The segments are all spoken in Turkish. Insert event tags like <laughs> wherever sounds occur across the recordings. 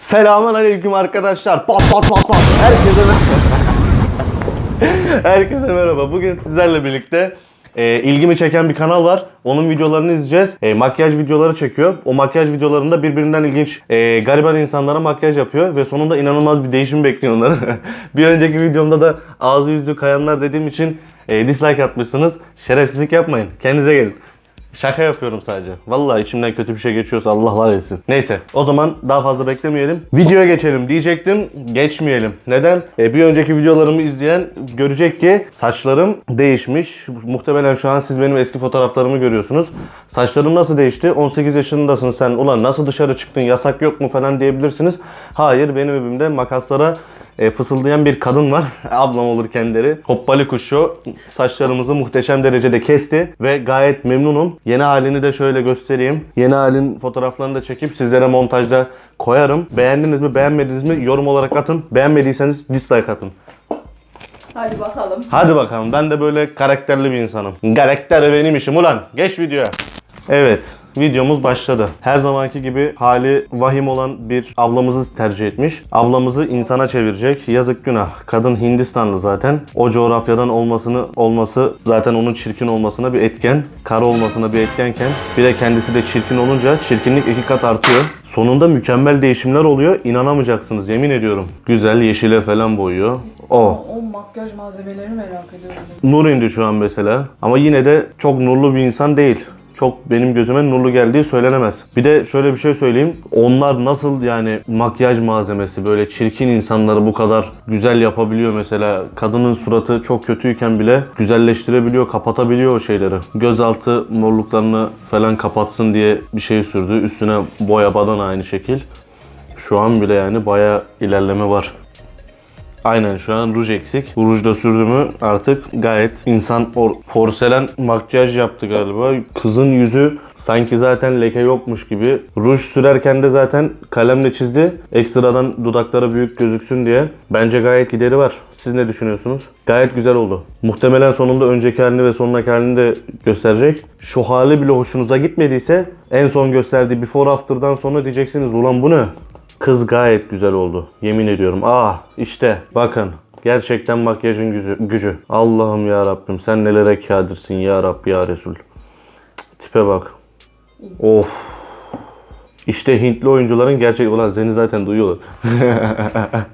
Selamun aleyküm arkadaşlar. Pat pat pat pat. Herkese <laughs> Herkese merhaba. Bugün sizlerle birlikte e, ilgimi çeken bir kanal var. Onun videolarını izleyeceğiz. E, makyaj videoları çekiyor. O makyaj videolarında birbirinden ilginç e, gariban insanlara makyaj yapıyor ve sonunda inanılmaz bir değişim bekliyor onları. <laughs> bir önceki videomda da ağzı yüzü kayanlar dediğim için e, dislike atmışsınız. Şerefsizlik yapmayın. Kendinize gelin. Şaka yapıyorum sadece. Vallahi içimden kötü bir şey geçiyorsa Allah var etsin. Neyse o zaman daha fazla beklemeyelim. Videoya geçelim diyecektim. Geçmeyelim. Neden? E, bir önceki videolarımı izleyen görecek ki saçlarım değişmiş. Muhtemelen şu an siz benim eski fotoğraflarımı görüyorsunuz. Saçlarım nasıl değişti? 18 yaşındasın sen. Ulan nasıl dışarı çıktın? Yasak yok mu falan diyebilirsiniz. Hayır benim evimde makaslara e, fısıldayan bir kadın var. <laughs> Ablam olur kendileri. Hoppali kuşu saçlarımızı muhteşem derecede kesti ve gayet memnunum. Yeni halini de şöyle göstereyim. Yeni halin fotoğraflarını da çekip sizlere montajda koyarım. Beğendiniz mi beğenmediniz mi yorum olarak atın. Beğenmediyseniz dislike atın. Hadi bakalım. Hadi bakalım ben de böyle karakterli bir insanım. Karakter benim işim ulan. Geç videoya. Evet videomuz başladı. Her zamanki gibi hali vahim olan bir ablamızı tercih etmiş. Ablamızı insana çevirecek. Yazık günah. Kadın Hindistanlı zaten. O coğrafyadan olmasını olması zaten onun çirkin olmasına bir etken. Kara olmasına bir etkenken bir de kendisi de çirkin olunca çirkinlik iki kat artıyor. Sonunda mükemmel değişimler oluyor. İnanamayacaksınız yemin ediyorum. Güzel yeşile falan boyuyor. O. O makyaj malzemelerini merak ediyorum. Nur indi şu an mesela. Ama yine de çok nurlu bir insan değil. Çok benim gözüme nurlu geldiği söylenemez. Bir de şöyle bir şey söyleyeyim. Onlar nasıl yani makyaj malzemesi böyle çirkin insanları bu kadar güzel yapabiliyor mesela. Kadının suratı çok kötüyken bile güzelleştirebiliyor, kapatabiliyor o şeyleri. Gözaltı morluklarını falan kapatsın diye bir şey sürdü. Üstüne boya badana aynı şekil. Şu an bile yani bayağı ilerleme var. Aynen şu an ruj eksik. Ruj da sürdü artık gayet insan or- porselen makyaj yaptı galiba. Kızın yüzü sanki zaten leke yokmuş gibi. Ruj sürerken de zaten kalemle çizdi. Ekstradan dudakları büyük gözüksün diye. Bence gayet gideri var. Siz ne düşünüyorsunuz? Gayet güzel oldu. Muhtemelen sonunda önceki halini ve sonraki halini de gösterecek. Şu hali bile hoşunuza gitmediyse en son gösterdiği before after'dan sonra diyeceksiniz ulan bu ne? Kız gayet güzel oldu. Yemin ediyorum. Ah işte bakın. Gerçekten makyajın gücü. gücü. Allah'ım ya Rabbim sen nelere kadirsin ya Rab ya Resul. Tipe bak. Of. İşte Hintli oyuncuların gerçek olan seni zaten duyuyorlar. <laughs>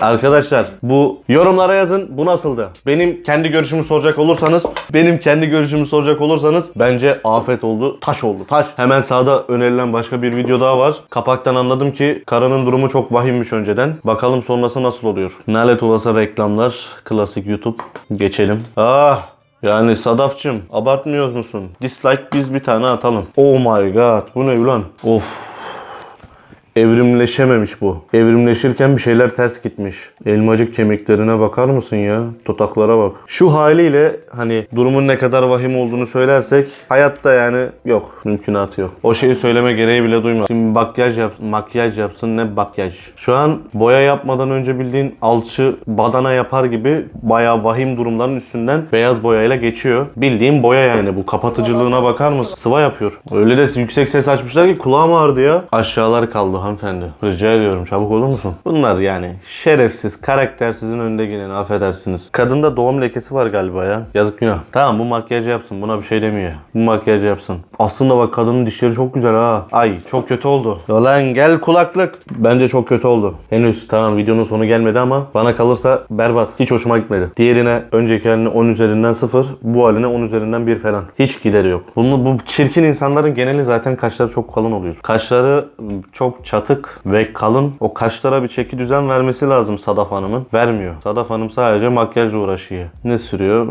Arkadaşlar bu yorumlara yazın bu nasıldı? Benim kendi görüşümü soracak olursanız benim kendi görüşümü soracak olursanız bence afet oldu. Taş oldu. Taş. Hemen sağda önerilen başka bir video daha var. Kapaktan anladım ki karının durumu çok vahimmiş önceden. Bakalım sonrası nasıl oluyor? Nalet olası reklamlar. Klasik YouTube. Geçelim. Ah yani Sadafçım abartmıyoruz musun? Dislike biz bir tane atalım. Oh my god bu ne ulan? Of Evrimleşememiş bu. Evrimleşirken bir şeyler ters gitmiş. Elmacık kemiklerine bakar mısın ya? Tutaklara bak. Şu haliyle hani durumun ne kadar vahim olduğunu söylersek hayatta yani yok. Mümkünatı yok. O şeyi söyleme gereği bile duyma. Şimdi makyaj yap, makyaj yapsın ne makyaj. Şu an boya yapmadan önce bildiğin alçı badana yapar gibi bayağı vahim durumların üstünden beyaz boyayla geçiyor. Bildiğin boya yani bu kapatıcılığına bakar mısın? Sıva yapıyor. Öyle de yüksek ses açmışlar ki kulağım ağrıdı ya. Aşağılar kaldı hanımefendi. Rica ediyorum çabuk olur musun? Bunlar yani şerefsiz, karaktersizin önünde geleni affedersiniz. Kadında doğum lekesi var galiba ya. Yazık günah. Tamam bu makyajı yapsın buna bir şey demiyor. Bu makyajı yapsın. Aslında bak kadının dişleri çok güzel ha. Ay çok kötü oldu. Lan gel kulaklık. Bence çok kötü oldu. Henüz tamam videonun sonu gelmedi ama bana kalırsa berbat. Hiç hoşuma gitmedi. Diğerine önceki haline 10 üzerinden 0, bu haline 10 üzerinden 1 falan. Hiç gideri yok. Bunu, bu çirkin insanların geneli zaten kaşları çok kalın oluyor. Kaşları çok çatık ve kalın. O kaşlara bir çeki düzen vermesi lazım Sadaf Hanım'ın. Vermiyor. Sadaf Hanım sadece makyajla uğraşıyor. Ne sürüyor?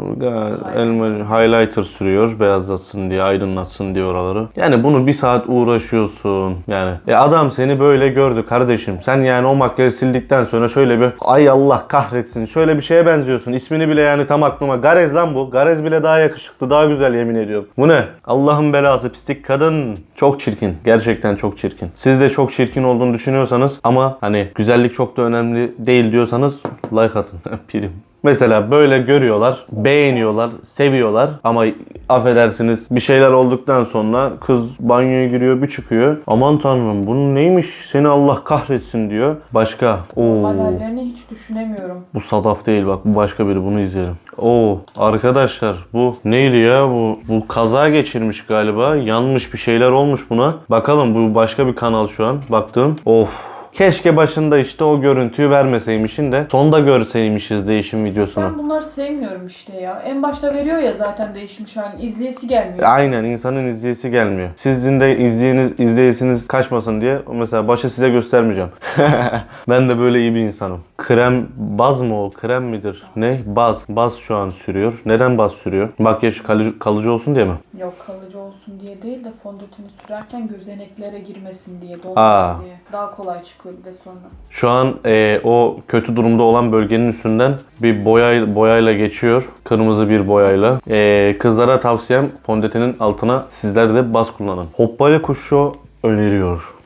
Elma highlighter sürüyor. Beyazlatsın diye, aydınlatsın diye oraları. Yani bunu bir saat uğraşıyorsun. Yani e adam seni böyle gördü kardeşim. Sen yani o makyajı sildikten sonra şöyle bir ay Allah kahretsin. Şöyle bir şeye benziyorsun. İsmini bile yani tam aklıma. Garez lan bu. Garez bile daha yakışıklı, daha güzel yemin ediyorum. Bu ne? Allah'ın belası pislik kadın. Çok çirkin. Gerçekten çok çirkin. Siz de çok çirkin olduğunu düşünüyorsanız ama hani güzellik çok da önemli değil diyorsanız like atın. <laughs> Prim. Mesela böyle görüyorlar, beğeniyorlar, seviyorlar ama affedersiniz bir şeyler olduktan sonra kız banyoya giriyor bir çıkıyor. Aman tanrım bunun neymiş seni Allah kahretsin diyor. Başka. Oo. Hallerini hiç düşünemiyorum. Bu Sadaf değil bak bu başka biri bunu izleyelim. Oo arkadaşlar bu neydi ya bu bu kaza geçirmiş galiba. Yanmış bir şeyler olmuş buna. Bakalım bu başka bir kanal şu an. Baktım. Of. Keşke başında işte o görüntüyü vermeseymişin de sonda görseymişiz değişim videosunu. Ben bunları sevmiyorum işte ya. En başta veriyor ya zaten değişmiş halini. İzleyesi gelmiyor. Aynen insanın izleyesi gelmiyor. Sizin de izleyeniz, izleyesiniz kaçmasın diye mesela başı size göstermeyeceğim. <laughs> ben de böyle iyi bir insanım. Krem baz mı o? Krem midir? Ne? Baz. Baz şu an sürüyor. Neden baz sürüyor? Makyaj kalıcı, kalıcı olsun diye mi? Yok kalıcı olsun diye değil de fondöteni sürerken gözeneklere girmesin diye, Aa. dolmasın diye. Daha kolay çıkıyor bir de sonra. Şu an e, o kötü durumda olan bölgenin üstünden bir boya boyayla geçiyor. Kırmızı bir boyayla. E, kızlara tavsiyem fondötenin altına sizler de baz kullanın. Hoppali kuşu öneriyor.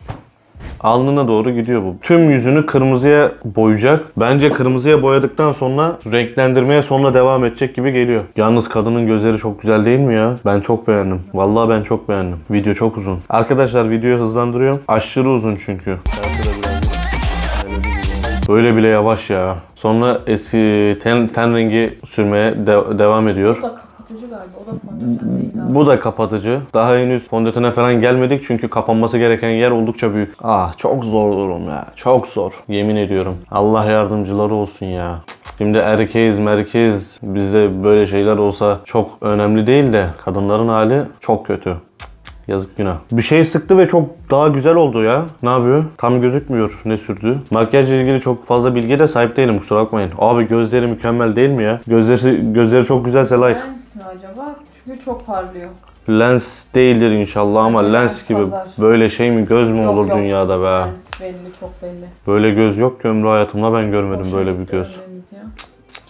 Alnına doğru gidiyor bu. Tüm yüzünü kırmızıya boyayacak. Bence kırmızıya boyadıktan sonra renklendirmeye sonra devam edecek gibi geliyor. Yalnız kadının gözleri çok güzel değil mi ya? Ben çok beğendim. Vallahi ben çok beğendim. Video çok uzun. Arkadaşlar videoyu hızlandırıyorum. Aşırı uzun çünkü. Böyle bile yavaş ya. Sonra eski ten, ten rengi sürmeye de- devam ediyor. Da kapatıcı galiba. O da fondöten değil daha. Bu da kapatıcı. Daha henüz fondötene falan gelmedik çünkü kapanması gereken yer oldukça büyük. Ah çok zor durum ya. Çok zor. Yemin ediyorum. Allah yardımcıları olsun ya. Şimdi erkeğiz merkez bizde böyle şeyler olsa çok önemli değil de kadınların hali çok kötü. Yazık günah. Bir şey sıktı ve çok daha güzel oldu ya. Ne yapıyor? Tam gözükmüyor ne sürdü. Makyajla ilgili çok fazla bilgiye de sahip değilim kusura bakmayın. Abi gözleri mükemmel değil mi ya? Gözleri gözleri çok güzelse like. Lens mi acaba? Çünkü çok parlıyor. Lens değildir inşallah ama Bence lens lens gibi pazar. böyle şey mi göz mü Yok, olur yok. dünyada be? Lens belli, çok belli. Böyle göz yok ki ömrü hayatımda ben görmedim Hoşuna böyle bir göz.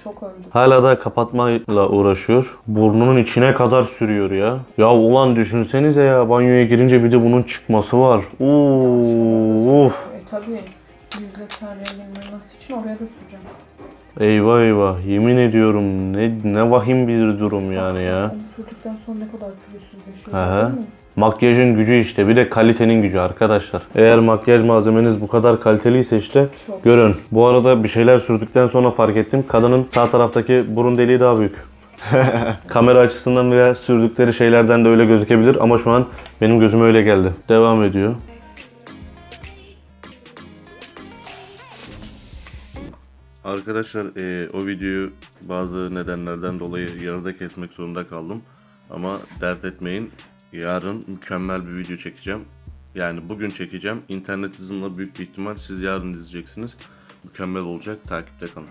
Çok öldü. Hala da kapatmayla uğraşıyor. Burnunun içine kadar sürüyor ya. Ya ulan düşünsenize ya banyoya girince bir de bunun çıkması var. Oo, of. E tabi yüzde renginin olması için oraya da süreceğim. Eyvah eyvah yemin ediyorum ne ne vahim bir durum yani ya. Sürdükten sonra ne kadar pürüzsüzleşiyor. Aha. değil mi? Makyajın gücü işte bir de kalitenin gücü arkadaşlar. Eğer makyaj malzemeniz bu kadar kaliteliyse işte Çok. görün. Bu arada bir şeyler sürdükten sonra fark ettim. Kadının sağ taraftaki burun deliği daha büyük. <laughs> Kamera açısından veya sürdükleri şeylerden de öyle gözükebilir ama şu an benim gözüme öyle geldi. Devam ediyor. Arkadaşlar eee, o videoyu bazı nedenlerden dolayı yarıda kesmek zorunda kaldım. Ama dert etmeyin. Yarın mükemmel bir video çekeceğim. Yani bugün çekeceğim. İnternet hızımla büyük bir ihtimal siz yarın izleyeceksiniz. Mükemmel olacak. Takipte kalın.